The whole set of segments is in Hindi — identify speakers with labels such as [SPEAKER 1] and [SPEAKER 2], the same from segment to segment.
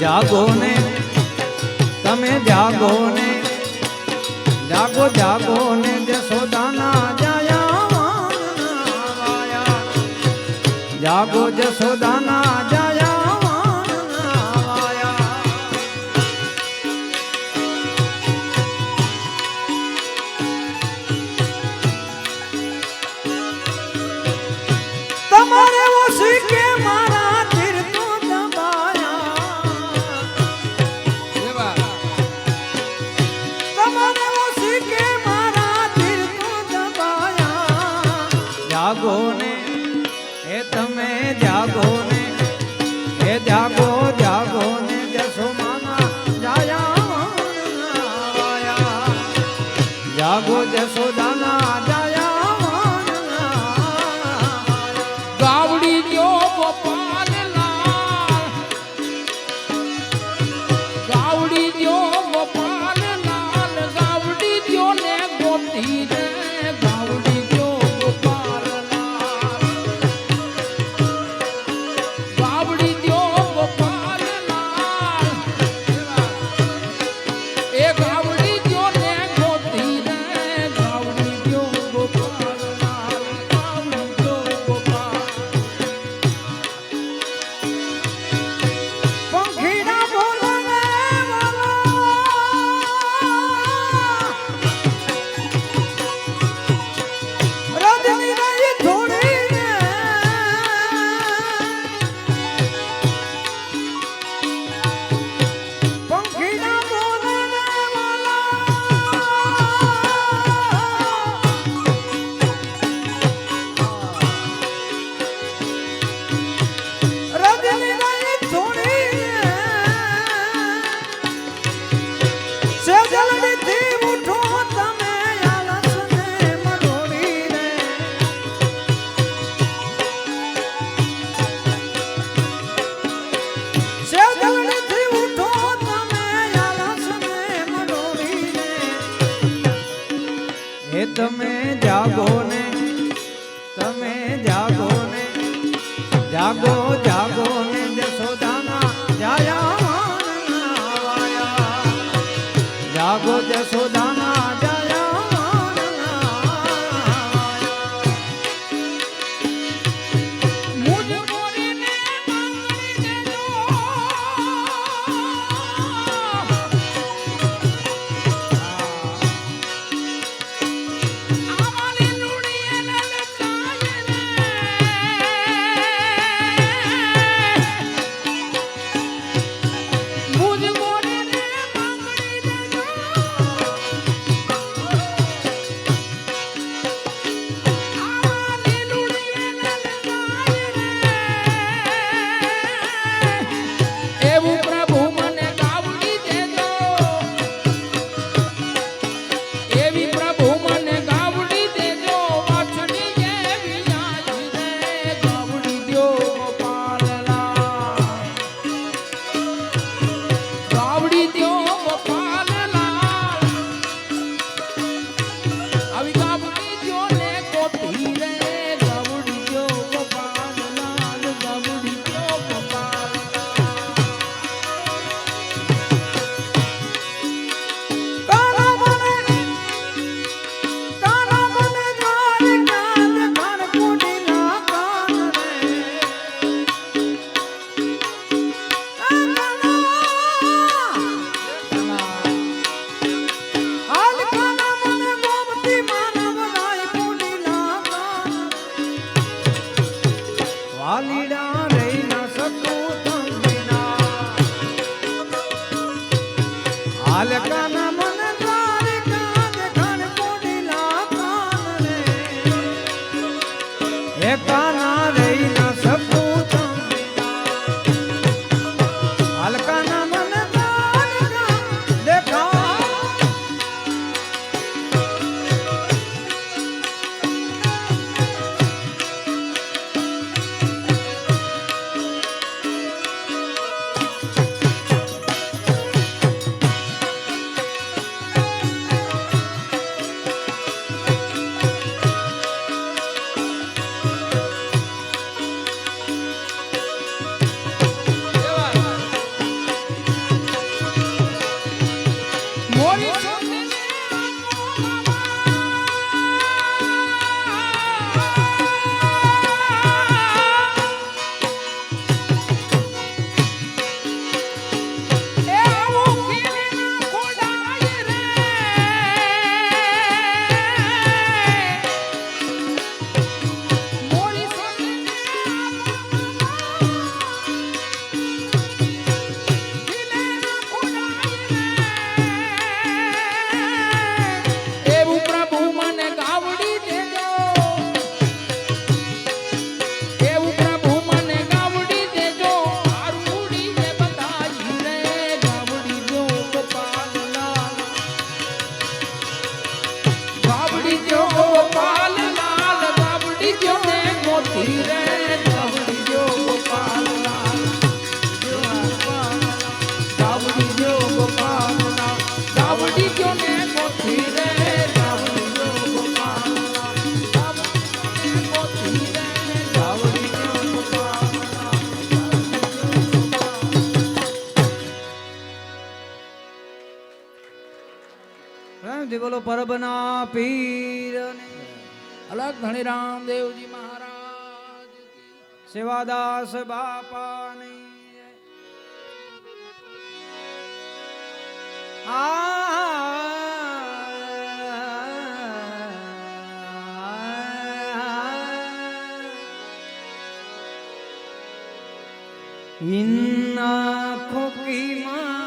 [SPEAKER 1] जागो ने तमें जागो ने जागो जागो ने जसोदाना
[SPEAKER 2] जाया जागो जसोदाना te amo. go down. વાલીડા પ્રેમથી બોલો પરબના પીરને
[SPEAKER 3] અલગ ધણીરામ દેવજી મહારાજ કી.
[SPEAKER 2] સેવાદાસ બાપાની જય. इन आँखों की मस्ती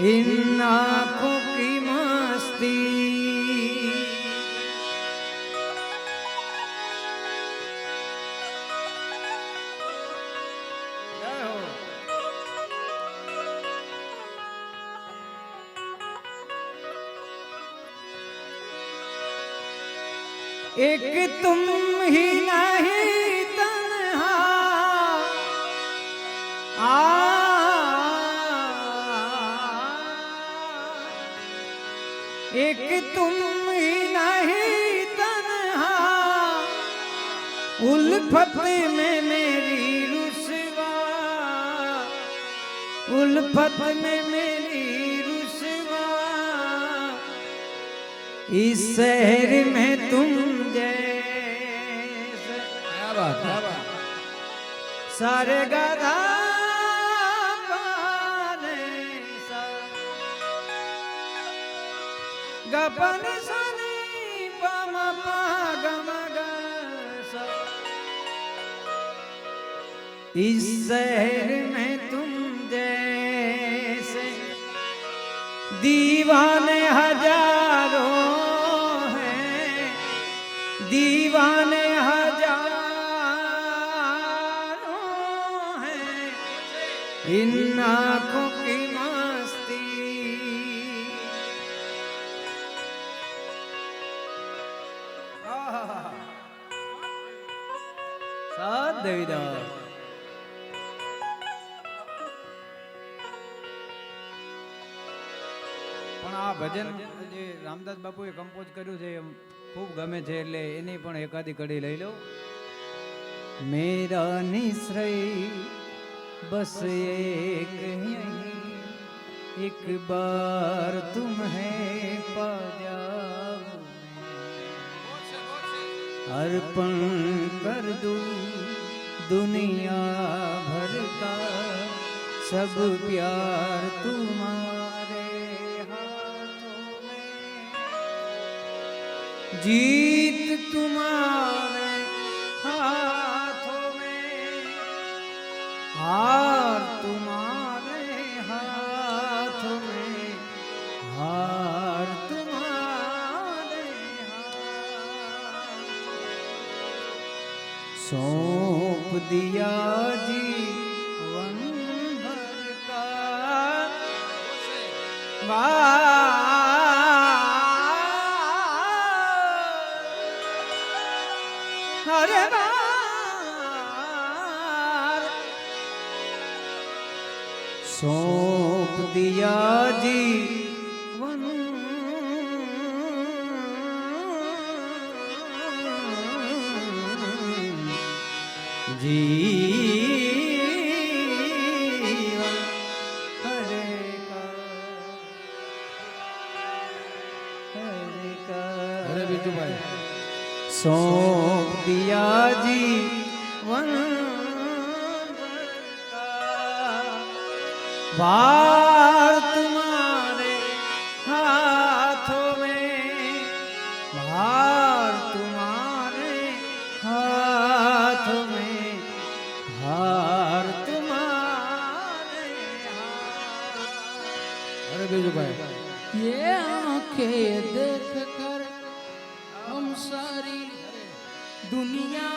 [SPEAKER 2] इन आँखों की मस्ती। एक तुम ही नहीं उल्फत में मेरी रुसवा इस शहर में तुम जैसे।
[SPEAKER 3] क्या बात क्या बात।
[SPEAKER 2] सारे गधा पारे सा गपन सनी पम पा गम ग सा इस शहर में दीवाने પણ આ ભજન જે રામદાસ બાપુએ કમ્પોઝ કર્યું છે એમ ખૂબ ગમે છે એટલે એની પણ એકાદી કડી લઈ લો મેરા નિશ્રય બસ એક यहीं, एक बार तुम है पा जाओ अर्पण कर दो दुनिया भर का सब प्यार तुम्हारे जीत तुम्हारे हाथों में हार तुम्हारे हाथों में हार तुम्हारे हाथ सौंप दिया जीवन भर का सौंप दिया जीवन जीवन हरे का हरे का
[SPEAKER 3] हरे बिटू भाई
[SPEAKER 2] सौंप दिया जीवन भार तुम्हारे हाथों में भार तुम्हारे हाथों में भार तुम्हारे अरे
[SPEAKER 3] बीजू भाई। ये आँखें देख कर हम सारी दुनिया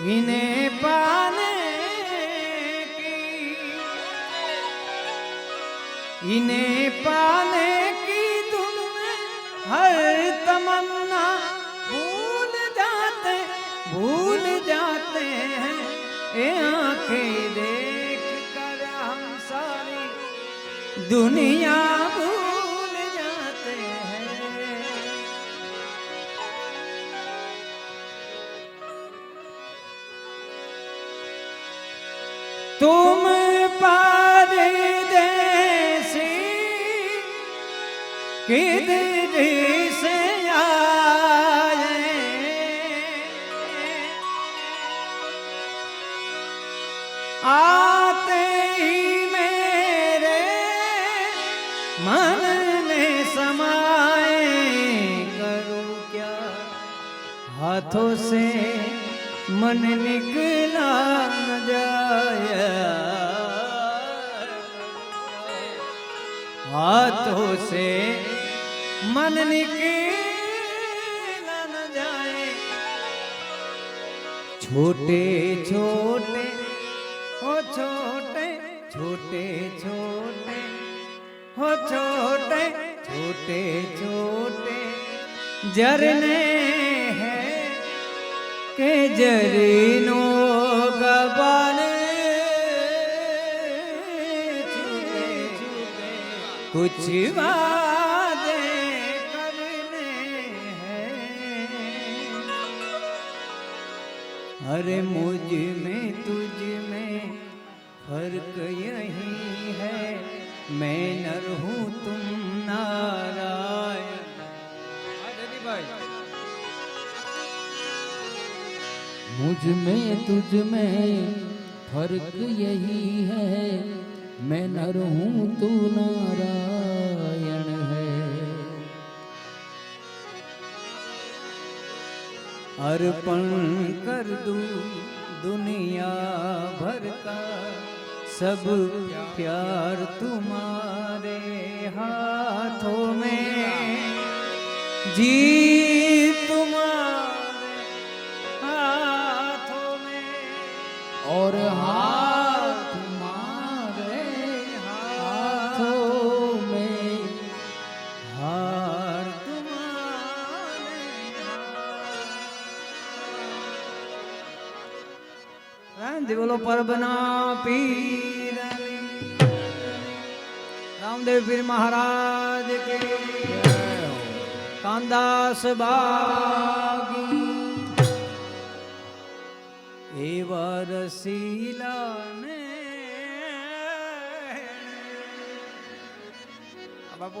[SPEAKER 2] इन्हें पाने की। इन्हें पाने की तुमने हर तमन्ना। भूल जाते भूल जाते हैं। ये आँखें देख कर हम सारी दुनिया आते ही मेरे मन में समाए करूँ क्या? हाथों से मन निकला न जाए हाथों से मन निकला न जाए। छोटे छोटे हो छोटे छोटे छोटे। हो छोटे छोटे छोटे। जरने हैं के जरीनो गबाने कुछ वादे अरे मुझमें, तुझ में फ़र्क यही है। मैं नर हूँ, तुम नारायण।
[SPEAKER 3] भाई। मुझमें, तुझ में फ़र्क यही है। मैं नर हूँ, तू नारायण।
[SPEAKER 2] अर्पण कर दू दुनिया भर का। सब प्यार तुम्हारे हाथों में। जी तुम्हारे हाथों में।
[SPEAKER 3] और हाथ
[SPEAKER 2] दिवलो पर बना पीर रामदेव फिर महाराज के। कांदास बागी। एवर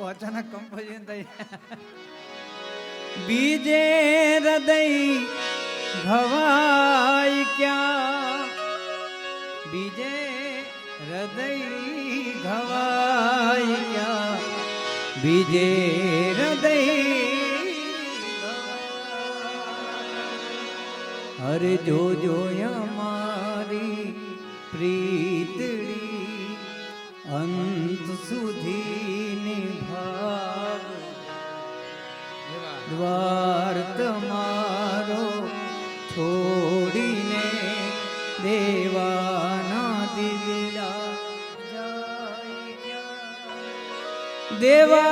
[SPEAKER 2] अचानक कम पहुँचे तय बीजे रदई भवाई क्या? બીજે હૃદય ઘવાયા. બીજે હૃદય અરે જો જો અમારી પ્રીતડી અંત સુધી નિભાવ. દ્વાર તમારો છોડીને દેવાના मिला जाए देवा